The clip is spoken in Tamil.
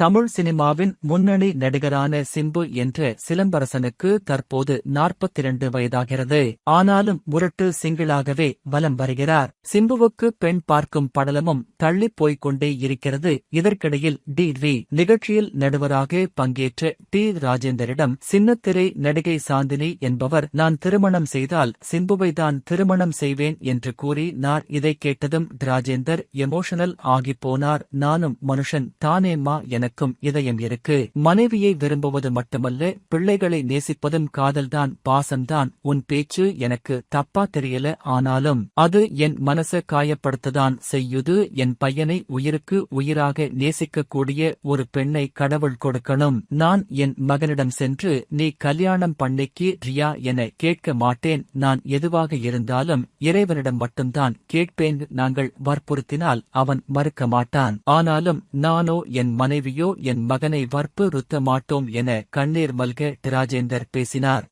தமிழ் சினிமாவின் முன்னணி நடிகரான சிம்பு என்ற சிலம்பரசனுக்கு தற்போது 42 வயதாகிறது. ஆனாலும் முரட்டு சிங்கிளாகவே வலம் வருகிறார். சிம்புவுக்கு பெண் பார்க்கும் படலமும் தள்ளிப் போய்க் கொண்டே இருக்கிறது. இதற்கிடையில் டி வி நிகழ்ச்சியில் நடுவராக பங்கேற்ற டி ராஜேந்தரிடம் சின்னத்திரை நடிகை சாந்தினி என்பவர் நான் திருமணம் செய்தால் சிம்புவை தான் திருமணம் செய்வேன் என்று கூறி நான் இதை கேட்டதும் ராஜேந்தர் எமோஷனல் ஆகிப் போனார். நானும் மனுஷன் தானேம்மா எனக்கும் இதயம் இருக்கு. மனைவியை விரும்புவது மட்டுமல்ல பிள்ளைகளை நேசிப்பதும் காதல்தான் பாசம்தான். உன் பேச்சு எனக்கு தப்பா தெரியல ஆனாலும் அது என் மனச காயப்படுத்ததான் செய்யுது. என் பையனை உயிருக்கு உயிராக நேசிக்கக்கூடிய ஒரு பெண்ணை கடவுள் கொடுக்கணும். நான் என் மகனிடம் சென்று நீ கல்யாணம் பண்ணிக்கு ரியா என கேட்க மாட்டேன். நான் எதுவாக இருந்தாலும் இறைவனிடம் மட்டும்தான் கேட்பேன். நாங்கள் வற்புறுத்தினால் அவன் மறுக்க மாட்டான். ஆனாலும் நானோ என் மனைவியோ என் மகனை வற்புறுத்த மாட்டோம் என கண்ணீர் மல்க ராஜேந்தர் பேசினார்.